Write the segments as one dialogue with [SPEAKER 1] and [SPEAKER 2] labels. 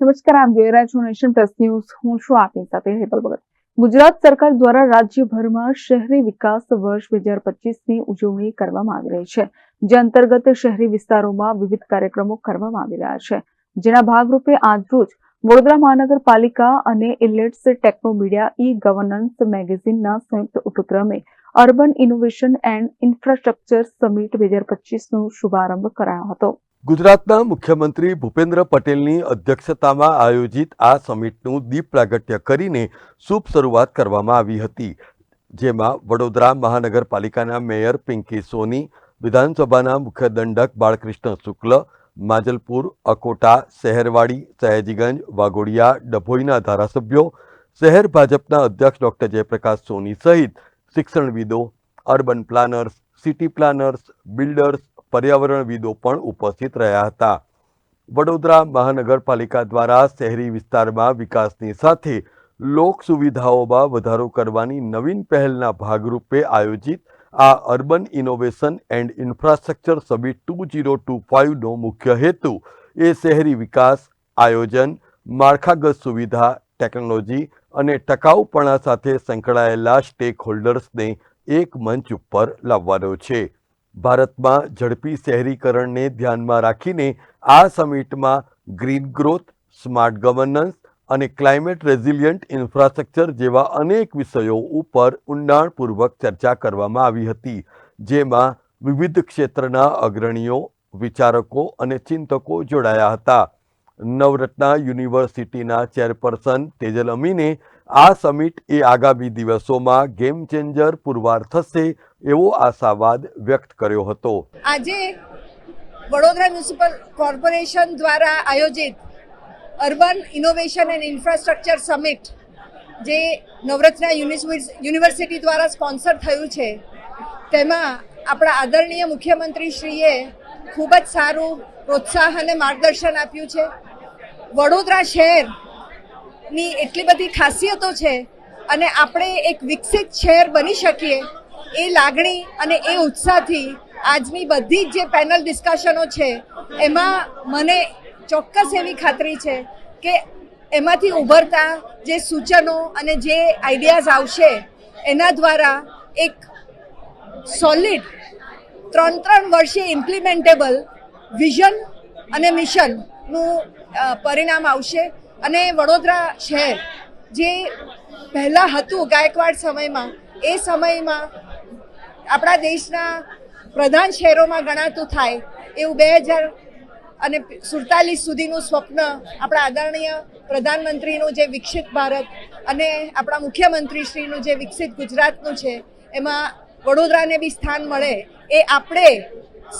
[SPEAKER 1] નમસ્કાર, આમ જોઈ રહ્યા છો નેશન પ્લસ ન્યૂઝ. હું છું આપની સાથે હેતલ ભગત. ગુજરાત સરકાર દ્વારા રાજ્યભરમાં શહેરી વિકાસ વર્ષ બે હજાર પચીસની ઉજવણી કરવામાં આવી રહી છે, જે અંતર્ગત શહેરી વિસ્તારોમાં વિવિધ કાર્યક્રમો કરવામાં આવી રહ્યા છે. જેના ભાગરૂપે આજરોજ વડોદરા મહાનગરપાલિકા અને Elets techno media e governance મેગેઝિનના સંયુક્ત ઉપક્રમે urban innovation and infrastructure summit બે હજાર પચીસનો શુભારંભ કરાયો હતો.
[SPEAKER 2] ગુજરાતના મુખ્યમંત્રી ભૂપેન્દ્ર પટેલની અધ્યક્ષતામાં આયોજિત આ સમિટનું દીપ પ્રાગટ્ય કરીને શુભ શરૂઆત કરવામાં આવી હતી, જેમાં વડોદરા મહાનગરપાલિકાના મેયર પિંકી સોની, વિધાનસભાના મુખ્ય દંડક બાળકૃષ્ણ શુક્લ, માજલપુર, અકોટા, શહેરવાડી, સયાજીગંજ, વાઘોડિયા, ડભોઈના ધારાસભ્યો, શહેર ભાજપના અધ્યક્ષ ડોક્ટર જયપ્રકાશ સોની સહિત શિક્ષણવિદો, urban planners, city planners, builders પર્યાવરણવિદો પણ ઉપસ્થિત રહ્યા હતા. વડોદરા મહાનગરપાલિકા દ્વારા શહેરી વિસ્તારમાં વિકાસની સાથે લોક સુવિધાઓમાં વધારો કરવાની નવીન પહેલના ભાગરૂપે આયોજિત આ urban innovation and infrastructure summit two zero two ફાઇવનો મુખ્ય હેતુ એ શહેરી વિકાસ, આયોજન, માળખાગત સુવિધા, ટેકનોલોજી અને ટકાઉપણા સાથે સંકળાયેલા સ્ટેક હોલ્ડર્સને એક મંચ ઉપર લાવવાનો છે. ભારતમાં ઝડપી શહેરીકરણને ધ્યાનમાં રાખીને આ સમિટમાં ગ્રીન ગ્રોથ, સ્માર્ટ ગવર્નન્સ અને ક્લાઇમેટ રેઝિલિયન્ટ ઇન્ફ્રાસ્ટ્રક્ચર જેવા અનેક વિષયો ઉપર ઊંડાણપૂર્વક ચર્ચા કરવામાં આવી હતી, જેમાં વિવિધ ક્ષેત્રના અગ્રણીઓ, વિચારકો અને ચિંતકો જોડાયા હતા. નવરત્ના યુનિવર્સિટીના ચેરપર્સન તેજલ અમીને આ સમિટ એ આગામી દિવસોમાં ગેમ ચેન્જર પુરવાર થશે એવો આશાવાદ વ્યક્ત કર્યો હતો.
[SPEAKER 3] આજે વડોદરા મ્યુનિસિપલ કોર્પોરેશન દ્વારા આયોજિત urban innovation and infrastructure summit, જે નવરત્ના યુનિવર્સિટી દ્વારા સ્પોન્સર થયું છે, તેમાં આપણા આદરણીય મુખ્યમંત્રીશ્રીએ ખૂબ જ સારું પ્રોત્સાહન અને માર્ગદર્શન આપ્યું છે. વડોદરા શહેરની એટલી બધી ખાસિયતો છે અને આપણે એક વિકસિત શહેર બની શકીએ એ લાગણી અને એ ઉત્સાહથી આજની બધી જ જે પેનલ ડિસ્કશનો છે, એમાં મને ચોક્કસ એવી ખાતરી છે કે એમાંથી ઉભરતા જે સૂચનો અને જે આઈડિયાઝ આવશે, એના દ્વારા એક સોલિડ ત્રણ ત્રણ વર્ષે ઇમ્પ્લિમેન્ટેબલ વિઝન અને મિશનનું પરિણામ આવશે. અને વડોદરા શહેર, જે પહેલાં હતું ગાયકવાડ સમયમાં, એ સમયમાં આપણા દેશના પ્રધાન શહેરોમાં ગણાતું થાય એવું બે હજાર અને સુડતાલીસ સુધીનું સ્વપ્ન આપણા આદરણીય પ્રધાનમંત્રીનું જે વિકસિત ભારત અને આપણા મુખ્યમંત્રીશ્રીનું જે વિકસિત ગુજરાતનું છે, એમાં વડોદરાને બી સ્થાન મળે એ આપણે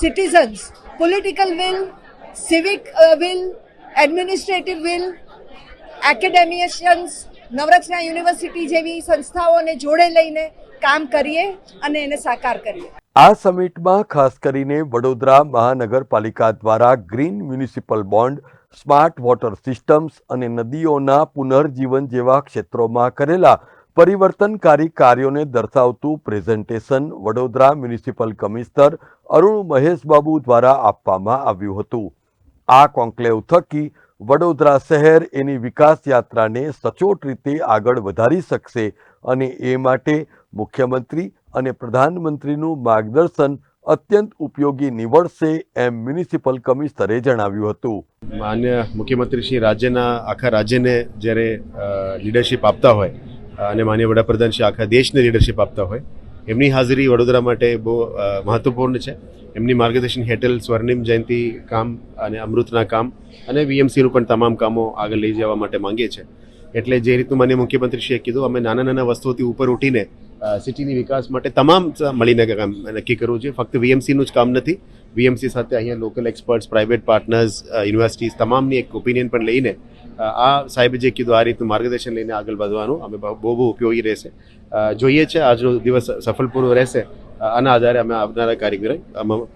[SPEAKER 3] citizens political will civic will administrative will academicians Navratna university જેવી સંસ્થાઓને જોડે લઈને કામ કરીએ અને એને સાકાર કરીએ.
[SPEAKER 2] આ સમિટમાં ખાસ કરીને વડોદરા મહાનગરપાલિકા દ્વારા green municipal bond, smart water systems અને નદીઓના પુનર્જીવન જેવા ક્ષેત્રોમાં કરેલા પરિવર્તનકારી કાર્યોને દર્શાવતું presentation Vadodara municipal commissioner Arun Maheshbabu દ્વારા આપવામાં આવ્યું હતું. આ કોન્ક્લેવ થકી વડોદરા શહેર એની વિકાસ યાત્રાને સચોટ રીતે આગળ વધારી શકશે અને એ માટે મુખ્યમંત્રી અને પ્રધાનમંત્રીનું માર્ગદર્શન અત્યંત ઉપયોગી નીવડશે એમ મ્યુનિસિપલ કમિશનરે જણાવ્યું હતું.
[SPEAKER 4] માન્ય મુખ્યમંત્રી શ્રી રાજ્યના આખા રાજ્યને જ્યારે લીડરશિપ આપતા હોય, અને માન્ય વડાપ્રધાન શ્રી આખા દેશને લીડરશિપ આપતા હોય એમની હાજરી વડોદરા માટે બહુ મહત્વપૂર્ણ છે. એમની માર્ગદર્શન હેઠળ સ્વર્ણિમ જયંતિ કામ અને અમૃતના કામ અને વીએમસીનું પણ તમામ કામો આગળ લઈ જવા માટે માંગીએ છીએ એટલે જે રીતનું માન્ય મુખ્યમંત્રીશ્રીએ કીધું, અમે નાના નાના વસ્તુઓથી ઉપર ઉઠીને સિટીની વિકાસ માટે તમામ મળીને કામ નક્કી કરવું છે ફક્ત વીએમસીનું જ કામ નથી, વીએમસી સાથે અહીંયા local experts, private partners universities, તમામની એક ઓપિનિયન પણ લઈને આ સાહેબે જે કીધું, આ રીતનું માર્ગદર્શન લઈને આગળ વધવાનું, અમે બહુ બહુ ઉપયોગી રહેશે. જોઈએ છે, આજનો દિવસ સફળપૂર્વક રહેશે આના આધારે અમે આવનારા કાર્યક્રમ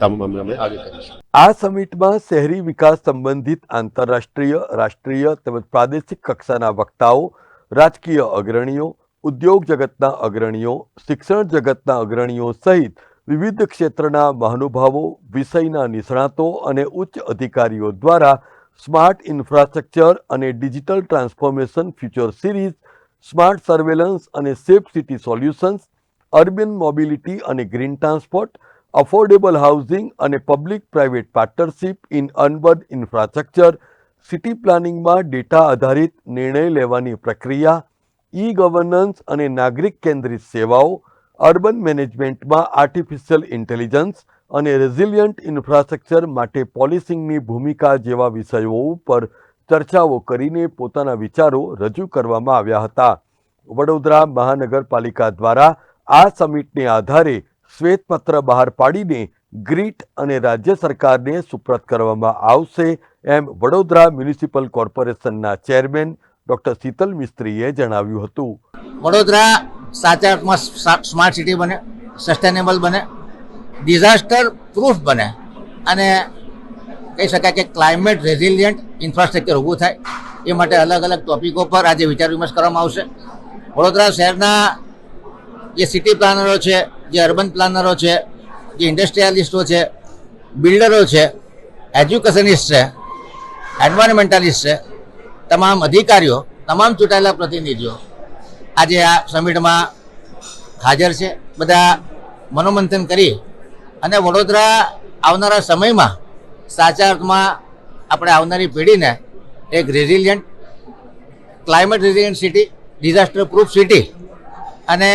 [SPEAKER 4] તમામ અમે આગળ કરીશું.
[SPEAKER 2] આ સમિટમાં શહેરી વિકાસ સંબંધિત આંતરરાષ્ટ્રીય, રાષ્ટ્રીય તેમજ પ્રાદેશિક કક્ષાના વક્તાઓ, રાજકીય અગ્રણીઓ, ઉદ્યોગ જગતના અગ્રણીઓ, શિક્ષણ જગતના અગ્રણીઓ સહિત વિવિધ ક્ષેત્રના મહાનુભાવો, વિષયના નિષ્ણાતો અને ઉચ્ચ અધિકારીઓ દ્વારા સ્માર્ટ ઇન્ફ્રાસ્ટ્રક્ચર અને digital transformation future series, smart surveillance અને safe city solutions, urban mobility અને ગ્રીન ટ્રાન્સપોર્ટ, અફોર્ડેબલ હાઉસિંગ અને પબ્લિક પ્રાઇવેટ પાર્ટનરશિપ ઇન અનબર્ડ ઇન્ફ્રાસ્ટ્રક્ચર, સિટી પ્લાનિંગમાં ડેટા આધારિત નિર્ણય લેવાની પ્રક્રિયા ઈ ગવર્નન્સ અને નાગરિક કેન્દ્રિત સેવાઓ, અર્બન મેનેજમેન્ટમાં આર્ટિફિશિયલ ઇન્ટેલિજન્સ અને રેઝિલિયન્ટ ઇન્ફ્રાસ્ટ્રક્ચર માટે પોલિસિંગની ભૂમિકા જેવા વિષયો ઉપર ચર્ચાઓ કરીને પોતાના વિચારો રજૂ કરવામાં આવ્યા હતા. વડોદરા મહાનગરપાલિકા દ્વારા આ સમિટને આધારે શ્વેતપત્ર બહાર પાડીને ગ્રીટ અને રાજ્ય સરકારને સુપ્રત કરવામાં આવશે એમ વડોદરા મ્યુનિસિપલ કોર્પોરેશનના ચેરમેન ડોક્ટર શીતલ મિસ્ત્રીએ જણાવ્યું હતું.
[SPEAKER 5] વડોદરા સાચા અર્થમાં સ્માર્ટ સિટી બને, સસ્ટેનેબલ બને ડિઝાસ્ટર પ્રૂફ બને. અને કહી શકાય કે ક્લાઇમેટ રેઝિલિયન્ટ ઇન્ફ્રાસ્ટ્રક્ચર ઊભું થાય. એ માટે અલગ અલગ ટોપિકો પર આજે વિચાર વિમર્શ કરવામાં આવશે. વડોદરા શહેરના જે સિટી પ્લાનરો છે, જે અર્બન પ્લાનરો છે, જે ઇન્ડસ્ટ્રીયાલિસ્ટો છે, બિલ્ડરો છે, એજ્યુકેશનિસ્ટ છે, એન્વાયરમેન્ટાલિસ્ટ છે, તમામ અધિકારીઓ, તમામ ચૂંટાયેલા પ્રતિનિધિઓ આજે આ સમિટમાં હાજર છે. બધા મનોમંથન કરી અને વડોદરા આવનારા સમયમાં સાચા અર્થમાં આપણે આવનારી પેઢીને એક resilient climate resilient city disaster proof city અને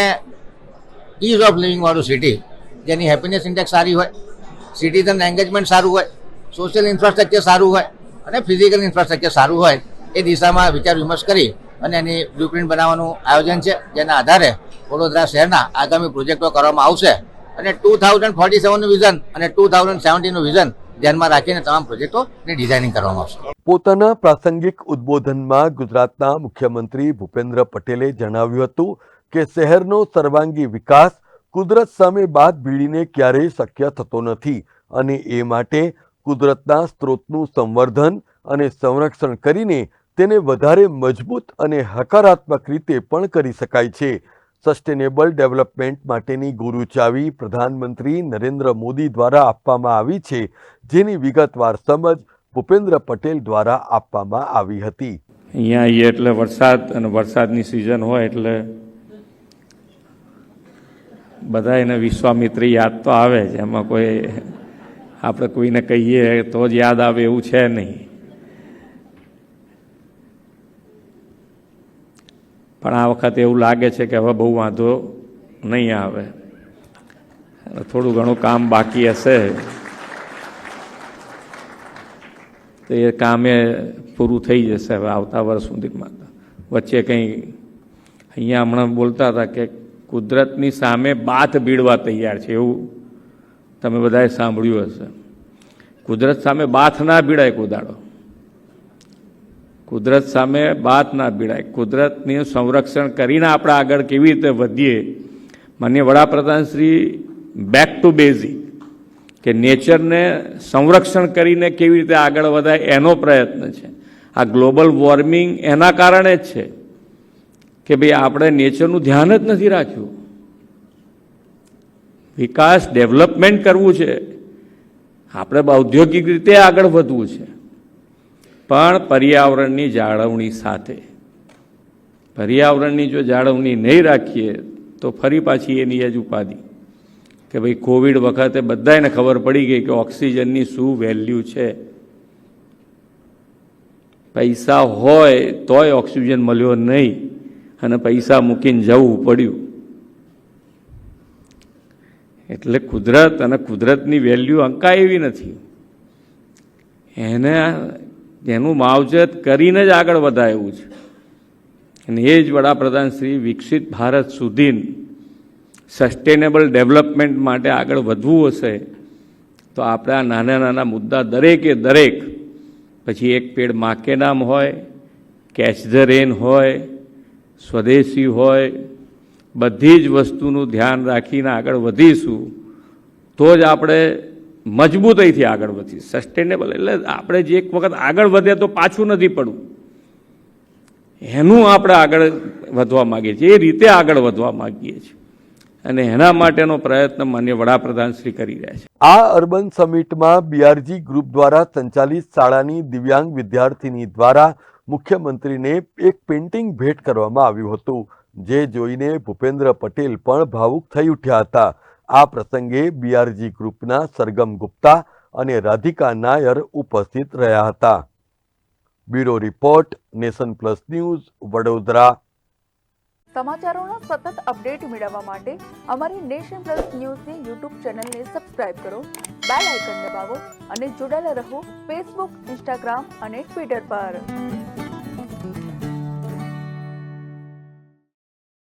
[SPEAKER 5] ઇઝ ઓફ લિવિંગવાળું સિટી જેની હેપીનેસ ઇન્ડેક્સ સારી હોય સિટીઝન એન્ગેજમેન્ટ સારું હોય સોશિયલ ઇન્ફ્રાસ્ટ્રક્ચર સારું હોય અને ફિઝિકલ ઇન્ફ્રાસ્ટ્રક્ચર સારું હોય એ દિશામાં વિચાર વિમર્શ કરી અને એની બ્લુપ્રિન્ટ બનાવવાનું આયોજન છે. જેના આધારે વડોદરા શહેરના આગામી પ્રોજેક્ટો કરવામાં આવશે. અને ટુ થાઉઝન્ડ ફોર્ટી સેવનનું વિઝન અને ટુ થાઉઝન્ડ સેવન્ટીનું વિઝન ધ્યાનમાં રાખીને તમામ પ્રોજેક્ટોની ડિઝાઇનિંગ કરવામાં આવશે.
[SPEAKER 2] પોતાના પ્રાસંગિક ઉદ્બોધનમાં ગુજરાતના મુખ્યમંત્રી ભૂપેન્દ્ર પટેલે જણાવ્યું હતું કે શહેરનો સર્વાંગી વિકાસ કુદરત સામે બાદ ભીડીને ક્યારેય શક્ય થતો નથી અને એ માટે કુદરતના સ્ત્રોતનું સંવર્ધન અને સંરક્ષણ કરીને તેને વધારે મજબૂત અને હકારાત્મક રીતે પણ કરી શકાય છે. સસ્ટેનેબલ ડેવલપમેન્ટ માટેની ગુરુચાવી પ્રધાનમંત્રી નરેન્દ્ર મોદી દ્વારા આપવામાં આવી છે, જેની વિગતવાર સમજ ભૂપેન્દ્ર પટેલ દ્વારા આપવામાં આવી હતી.
[SPEAKER 6] અહીંયા આવીએ એટલે વરસાદ અને વરસાદની સિઝન હોય એટલે બધા એને વિશ્વામિત્રી યાદ તો આવે જ, એમાં કોઈ આપણે કોઈને કહીએ તો જ યાદ આવે એવું છે નહીં. પણ આ વખતે એવું લાગે છે કે હવે બહુ વાંધો નહીં આવે. થોડું ઘણું કામ બાકી હશે. તો એ કામે પૂરું થઈ જશે હવે આવતા વર્ષ સુધીમાં. વચ્ચે કંઈ અહીંયા હમણાં બોલતા હતા કે કુદરતની સામે બાથ ભીડવા તૈયાર છે એવું તમે બધાએ સાંભળ્યું હશે. કુદરત સામે બાથ ના ભીડાય કુદાડો કુદરત સામે બાત ના ભીડાય કુદરતનું સંરક્ષણ કરીને આપણે આગળ કેવી રીતે વધીએ. માન્ય વડાપ્રધાન શ્રી બેક ટુ બેઝિક કે નેચરને સંરક્ષણ કરીને કેવી રીતે આગળ વધાય એનો પ્રયત્ન છે. આ ગ્લોબલ વોર્મિંગ એના કારણે જ છે કે ભાઈ આપણે નેચરનું ધ્યાન જ નથી રાખ્યું. વિકાસ, ડેવલપમેન્ટ કરવું છે. આપણે ઔદ્યોગિક રીતે આગળ વધવું છે. પણ પર્યાવરણની જાળવણી સાથે. પર્યાવરણની જો જાળવણી નહીં રાખીએ, તો ફરી પાછી એની જ ઉપાધિ. કે ભાઈ, કોવિડ વખતે બધાને ખબર પડી ગઈ કે ઓક્સિજનની શું વેલ્યુ છે. પૈસા હોય તોય ઓક્સિજન મળ્યો નહીં અને પૈસા મૂકીને જવું પડ્યું. એટલે કુદરત અને કુદરતની વેલ્યુ અંકા એવી નથી. એને એનું માવજત કરીને જ આગળ વધાયું છે. અને એ જ વડાપ્રધાન શ્રી વિકસિત ભારત સુધી સસ્ટેનેબલ ડેવલપમેન્ટ માટે આગળ વધવું હશે, તો આપણે આ નાના નાના મુદ્દા દરેકે દરેક, પછી એક પેડ માકે નામ હોય કેચ ધ રેન હોય, સ્વદેશી હોય, બધી જ વસ્તુનું ધ્યાન રાખીને આગળ વધીશું, તો જ આપણે મજબૂતાઈથી આગળ વધીએ. સસ્ટેનેબલ એટલે આપણે જે એક વખત આગળ વધે તો પાછું નથી પડવું. એનું આપણે આગળ વધવા માગીએ છીએ. એ રીતે આગળ વધવા માગીએ છીએ. અને એના માટેનો પ્રયત્ન માન્ય વડાપ્રધાન શ્રી કરી રહ્યા છે.
[SPEAKER 2] આ અર્બન સમિટમાં બીઆરજી ગ્રુપ દ્વારા સંચાલિત શાળાની દિવ્યાંગ વિદ્યાર્થીની દ્વારા મુખ્યમંત્રીને એક પેઇન્ટિંગ ભેટ કરવામાં આવ્યું હતું, જે જોઈને ભૂપેન્દ્ર પટેલ પણ ભાવુક થઈ ઉઠ્યા હતા. આ પ્રસંગે બીઆરજી ગ્રુપના સરગમ ગુપ્તા અને રાધિકા નાયર ઉપસ્થિત રહ્યા હતા. Bureau report, Nation Plus News, Vadodara.
[SPEAKER 1] સમાચારોના સતત અપડેટ મેળવવા માટે અમારી નેશન પ્લસ ન્યૂઝની યુટ્યુબ ચેનલને સબસ્ક્રાઇબ કરો, બેલ આઇકન દબાવો અને જોડાયેલા રહો ફેસબુક ઇન્સ્ટાગ્રામ અને ટ્વિટર પર.